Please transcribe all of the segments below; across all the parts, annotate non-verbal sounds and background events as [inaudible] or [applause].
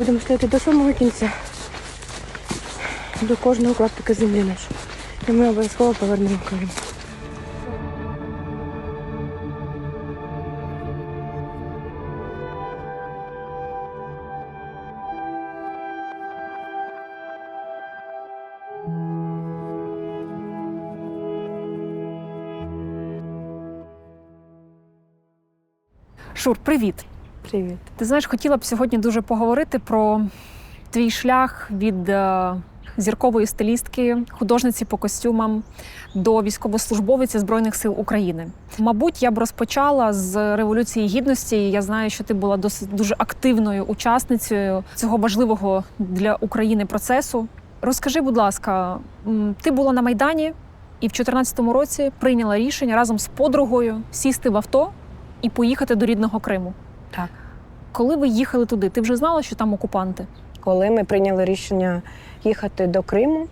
Будемо стояти до самого кінця, до кожного клаптика землі нашої. І ми обов'язково повернемо Крим. Шур, привіт. Привіт. Ти знаєш, хотіла б сьогодні дуже поговорити про твій шлях від е, зіркової стилістки, художниці по костюмам до військовослужбовиці Збройних сил України. Мабуть, я б розпочала з революції гідності. Я знаю, що ти була досить дуже активною учасницею цього важливого для України процесу. Розкажи, будь ласка, ти була на майдані і в 2014 році прийняла рішення разом з подругою сісти в авто і поїхати до рідного Криму. Так. Коли ви їхали туди, ти вже знала, що там окупанти? Коли ми прийняли рішення їхати до Криму,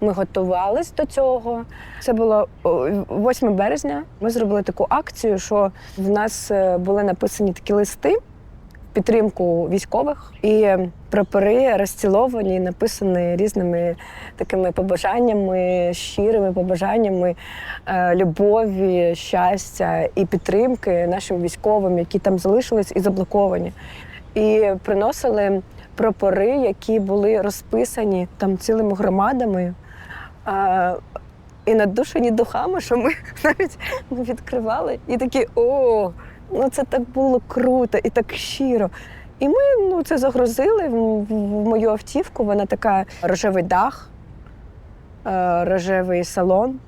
ми готувалися до цього. Це було о, 8 березня. Ми зробили таку акцію, що в нас е, були написані такі листи в підтримку військових, і прапори розціловані, написані різними такими побажаннями, щирими побажаннями е, любові, щастя і підтримки нашим військовим, які там залишились і заблоковані. І приносили прапори, які були розписані там цілими громадами. А, і надушені духами, що ми [laughs] навіть ми відкривали і такі о, ну це так було круто і так щиро. І ми ну, це загрузили в, мою автівку. Вона така рожевий дах, е, рожевий салон.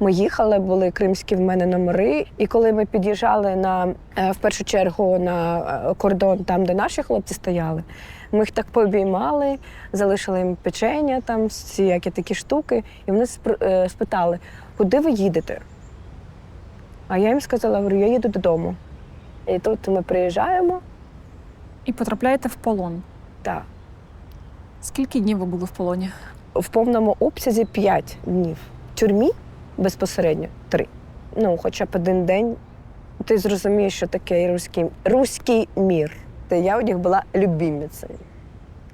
Ми їхали, були кримські в мене номери. І коли ми під'їжджали на е, в першу чергу на е, кордон, там, де наші хлопці стояли, ми їх так пообіймали, залишили їм печення, там всіякі такі штуки. І вони спитали, куди ви їдете? А я їм сказала, я їду додому. І тут ми приїжджаємо. І потрапляєте в полон. Так, Скільки днів ви були в полоні? в повному обсязі 5 днів. В тюрмі безпосередньо 3. Ну, хоча б один день. Ти зрозумієш, що таке руський, руський мір. Та Я у них була любімицею.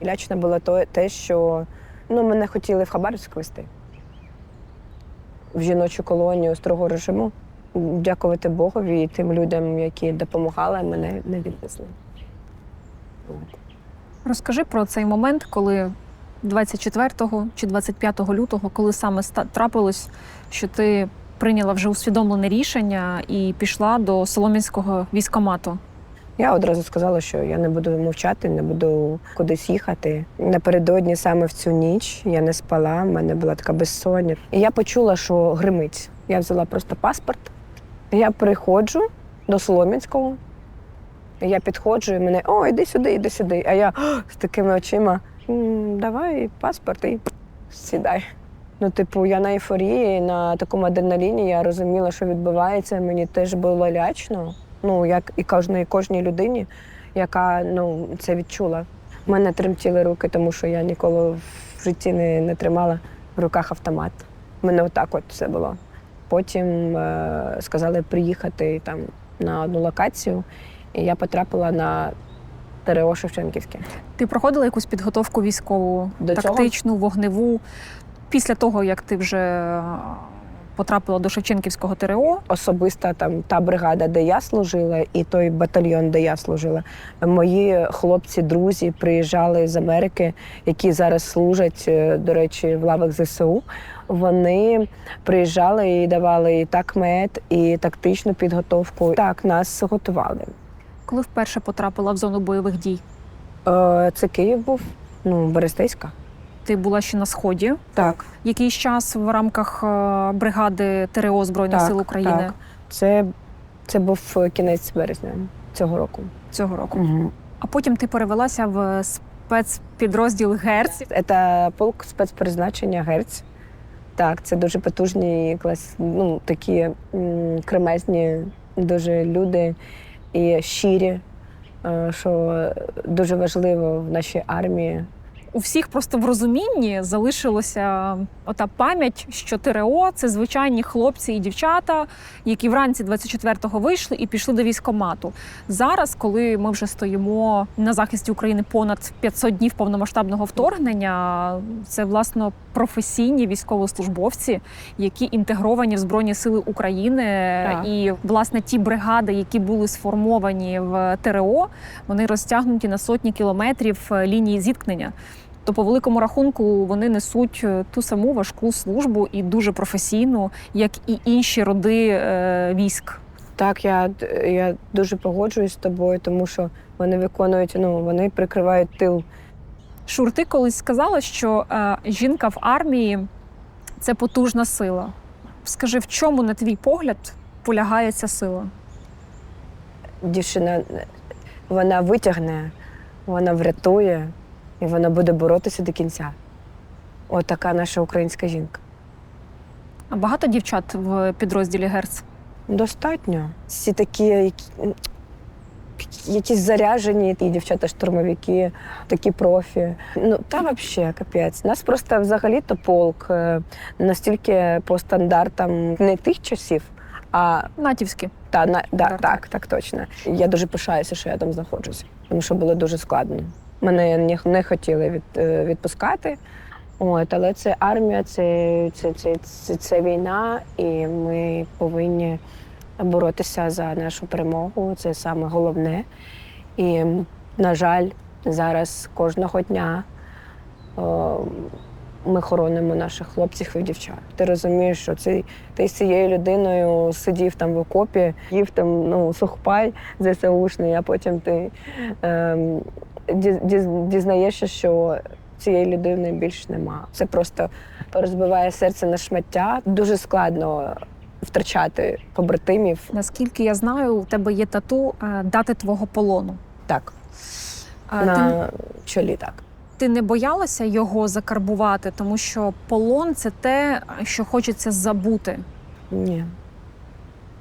І лячно було то, те, що ну, мене хотіли в Хабаровськ вести. В жіночу колонію строгого режиму. Дякувати Богові і тим людям, які допомагали, мене не відвезли. Розкажи про цей момент, коли 24 чи 25 лютого, коли саме трапилось, що ти прийняла вже усвідомлене рішення і пішла до Солом'янського військомату. Я одразу сказала, що я не буду мовчати, не буду кудись їхати. Напередодні саме в цю ніч я не спала, в мене була така безсоння. І я почула, що гримить. Я взяла просто паспорт. Я приходжу до Солом'янського. Я підходжу, і мене о, іди сюди, іди сюди. А я з такими очима давай паспорт і сідай. Ну, типу, я на ейфорії, на такому адреналіні, я розуміла, що відбувається. Мені теж було лячно. Ну, як і кожній кожній людині, яка ну, це відчула. У мене тремтіли руки, тому що я ніколи в житті не, не тримала в руках автомат. У мене отак от все було. Потім е, сказали приїхати там на одну локацію, і я потрапила на ТРО Шевченківське. Ти проходила якусь підготовку військову, До цього? тактичну, вогневу після того, як ти вже е, потрапила до Шевченківського ТРО. особиста там та бригада, де я служила, і той батальйон, де я служила. Мої хлопці, друзі приїжджали з Америки, які зараз служать, е, до речі, в лавах ЗСУ. Вони приїжджали і давали і так мед, і тактичну підготовку. Так, нас готували. Коли вперше потрапила в зону бойових дій, Е, Це Київ був, ну, Берестейська. ти була ще на сході. Так, Якийсь час в рамках е, бригади ТРО Збройних Так, сил України так. це, це був кінець березня цього року. цього року. Угу. А потім ти перевелася в спецпідрозділ Герць. Це полк спецпризначення Герць. Так, це дуже потужні клас, ну, такі м, кремезні дуже люди і щирі, е, що дуже важливо в нашій армії. У всіх просто в розумінні залишилося ота пам'ять, що ТРО це звичайні хлопці і дівчата, які вранці 24-го вийшли і пішли до військомату. Зараз, коли ми вже стоїмо на захисті України понад 500 днів повномасштабного вторгнення, це власно професійні військовослужбовці, які інтегровані в Збройні Сили України, Так. і власне ті бригади, які були сформовані в ТРО, вони розтягнуті на сотні кілометрів е, лінії зіткнення. То по великому рахунку вони несуть е, ту саму важку службу і дуже професійну, як і інші роди е, військ. Так, я, я дуже погоджуюсь з тобою, тому що вони виконують, ну вони прикривають тил. Шур, ти колись сказала, що е, жінка в армії це потужна сила. Скажи, в чому, на твій погляд, полягає ця сила? Дівчина вона витягне, вона врятує і вона буде боротися до кінця. От така наша українська жінка. А багато дівчат в підрозділі Герц? Достатньо. Всі такі, які, якісь заряжені, і дівчата-штурмовики, такі профі. Ну, та взагалі, капець. Нас просто взагалі-то полк е, настільки по стандартам не тих часів, а Натівські. та, на, да, Так. так, так, точно. Я дуже пишаюся, що я там знаходжуся, тому що було дуже складно. Мене не, хотіли від, е, відпускати. От, але це армія, це, це, це, це, це війна, і ми повинні боротися за нашу перемогу. Це саме головне. І, на жаль, зараз кожного дня о, ми хоронимо наших хлопців і дівчат. Ти розумієш, що цей, ти з цією людиною сидів там в окопі, їв там ну, сухпай ЗСУшний, а потім ти ем, дізнаєшся, що цієї людини більше нема. Це просто розбиває серце на шмаття. Дуже складно втрачати побратимів. Наскільки я знаю, у тебе є тату е, дати твого полону. Так, А ти, чолі так. ти не боялася його закарбувати, тому що полон це те, що хочеться забути. Ні.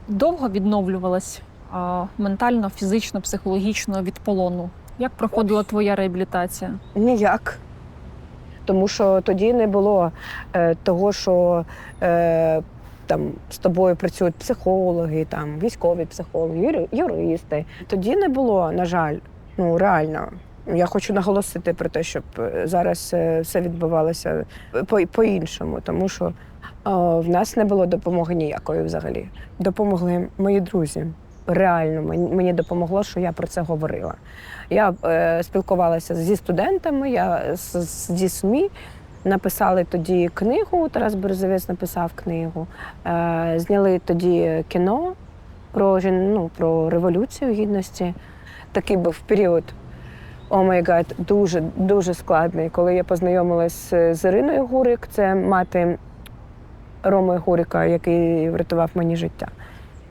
Довго відновлювалась а, ментально, фізично, психологічно від полону. Як проходила твоя реабілітація? Ніяк. Тому що тоді не було е, того, що е, там з тобою працюють психологи, там військові психологи, юристи. Тоді не було, на жаль, ну реально. Я хочу наголосити про те, щоб е, зараз е, все відбувалося по- по-іншому, тому що е, в нас не було допомоги ніякої взагалі. Допомогли мої друзі. Реально мені допомогло, що я про це говорила. Я е, спілкувалася зі студентами, я з, з дітьми. Написали тоді книгу. Тарас Березовець написав книгу. Е, зняли тоді кіно про, ну, про революцію гідності. Такий був період. О май гад, дуже дуже складний. Коли я познайомилась з Іриною Гурик, це мати Роми Гурика, який врятував мені життя.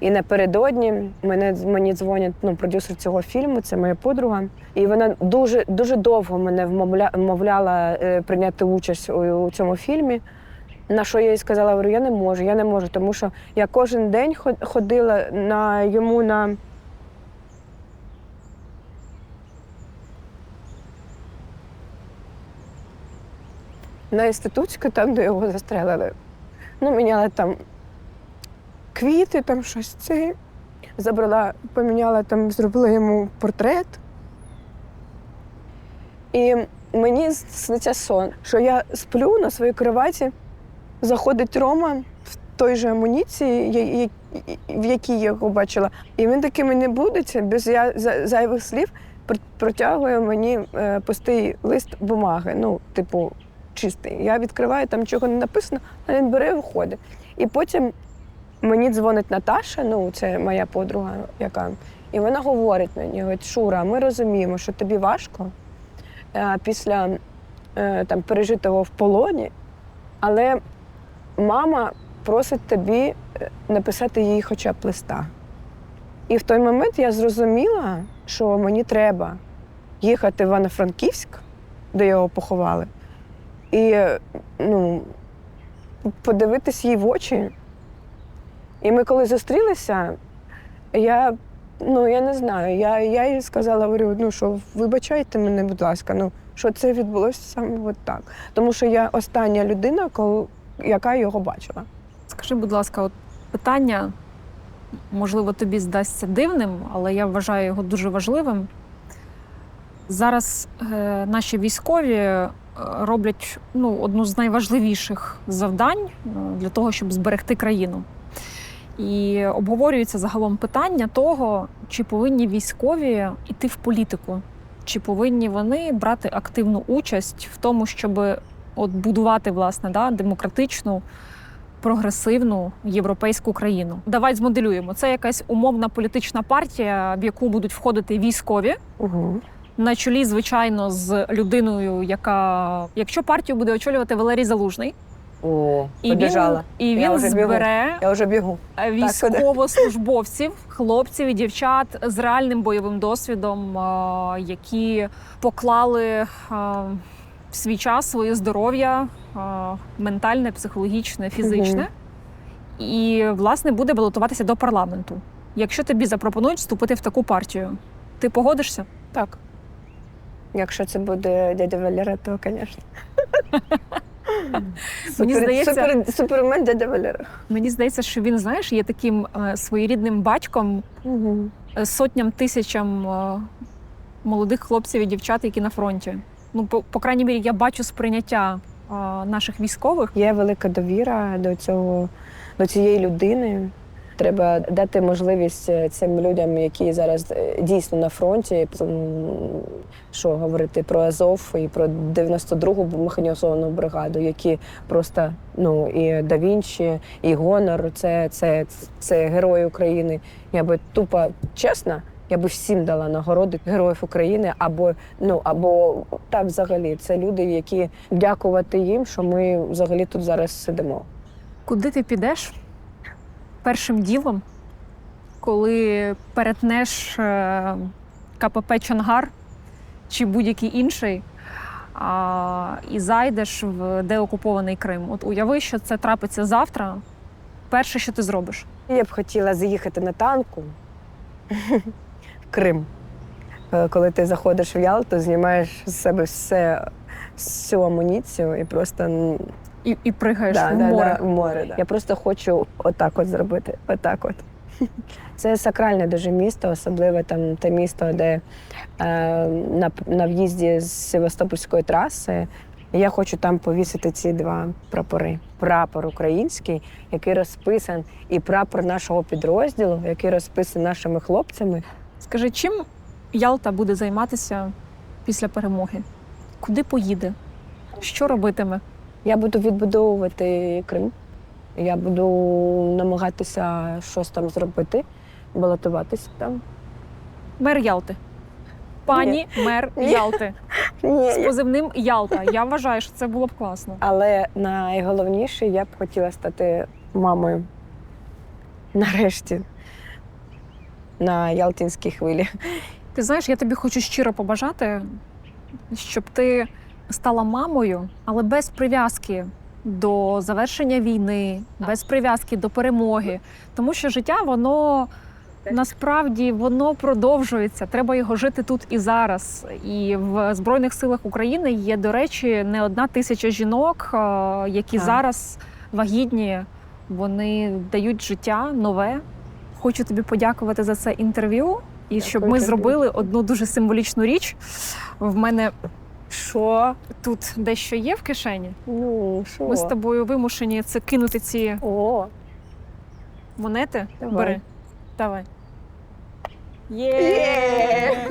І напередодні мене мені дзвонять ну, продюсер цього фільму, це моя подруга. І вона дуже дуже довго мене вмовля, вмовляла е, прийняти участь у, у цьому фільмі. На що я їй сказала, говорю, я не можу, я не можу, тому що я кожен день ход- ходила на йому на. На інститутську, там, де його застрелили. Ну, міняла там квіти, там щось це. Забрала, поміняла там, зробила йому портрет. І мені сниться сон, що я сплю на своїй кроваті, заходить Рома в той же амуніції, в якій я його бачила. І він таки мене будеться, без я- за- зайвих слів протягує мені е, пустий лист бумаги. Ну, типу, чистий. Я відкриваю, там чого не написано, а він бере і виходить. І потім мені дзвонить Наташа, ну це моя подруга, яка. І вона говорить мені: говорить, Шура, ми розуміємо, що тобі важко е, після е, там, пережитого в полоні, але мама просить тобі е, написати їй хоча б листа. І в той момент я зрозуміла, що мені треба їхати в Івано-Франківськ, де його поховали, і ну, подивитись їй в очі. І ми коли зустрілися, я, ну, я не знаю, я, я їй сказала, говорю, ну що, вибачайте мене, будь ласка, ну що це відбулося саме от так. Тому що я остання людина, коли, яка його бачила. Скажи, будь ласка, от питання, можливо, тобі здасться дивним, але я вважаю його дуже важливим. Зараз е, наші військові е, роблять ну, одну з найважливіших завдань е, для того, щоб зберегти країну. І обговорюється загалом питання того, чи повинні військові йти в політику, чи повинні вони брати активну участь в тому, щоб от будувати власне да, демократичну прогресивну європейську країну. Давай змоделюємо. Це якась умовна політична партія, в яку будуть входити військові. Угу. На чолі, звичайно, з людиною, яка, якщо партію буде очолювати Валерій Залужний, О, і він, побіжала. і Я він вже бігу. Я вже бігу. військовослужбовців, хлопців і дівчат з реальним бойовим досвідом, які поклали е, свій час, своє здоров'я, ментальне, психологічне, фізичне, і власне буде балотуватися до парламенту. Якщо тобі запропонують вступити в таку партію, ти погодишся? Так. Якщо це буде дядя Валера, то, звісно. [laughs] [laughs] Мені здається- супер, супермен дядя Валера. Мені здається, що він, знаєш, є таким е, своєрідним батьком е, сотням тисячам е, молодих хлопців і дівчат, які на фронті. Ну, по, по крайній мірі, я бачу сприйняття наших військових. Є велика довіра до цього, до цієї людини. Треба дати можливість е, цим людям, які зараз е, дійсно на фронті, що говорити про Азов і про 92-гу механізовану бригаду, які просто ну і Да Вінчі, і Гонор, це, це, це герої України. Я би тупо чесно, я би всім дала нагороди героїв України, або ну або так взагалі. Це люди, які дякувати їм, що ми взагалі тут зараз сидимо. Куди ти підеш першим ділом, коли перетнеш е, КПП Чонгар чи будь-який інший, а, і зайдеш в деокупований Крим? От уяви, що це трапиться завтра. Перше, що ти зробиш? Я б хотіла заїхати на танку в Крим. Е, Коли ти заходиш в Ялту, знімаєш з себе все, всю амуніцію і просто І, і пригаєш да, в да, море. да, в море. Да. Я просто хочу отак от зробити. Отак от. Це сакральне дуже місто, особливо там те місто, де е, на, на в'їзді з Севастопольської траси. Я хочу там повісити ці два прапори: прапор український, який розписан, і прапор нашого підрозділу, який розписаний нашими хлопцями. Скажи, чим Ялта буде займатися після перемоги? Куди поїде? Що робитиме? Я буду відбудовувати Крим. Я буду намагатися щось там зробити, балотуватися там. Мер Ялти. Пані мер Ні. Ялти [laughs] Ні, з позивним Ялта. Я вважаю, що це було б класно. Але найголовніше, я б хотіла стати мамою. Нарешті. На Ялтинській хвилі. Ти знаєш, я тобі хочу щиро побажати, щоб ти стала мамою, але без прив'язки до завершення війни, без прив'язки до перемоги. Тому що життя, воно насправді воно продовжується. Треба його жити тут і зараз. І в Збройних силах України є, до речі, не одна тисяча жінок, е, які Так. зараз вагітні, вони дають життя нове. Хочу тобі подякувати за це інтерв'ю. І щоб ми тобі. зробили одну дуже символічну річ. В мене Що? тут дещо є в кишені. Ну, що? Ми з тобою вимушені це кинути ці О, монети. Давай. Бери. Давай. Є!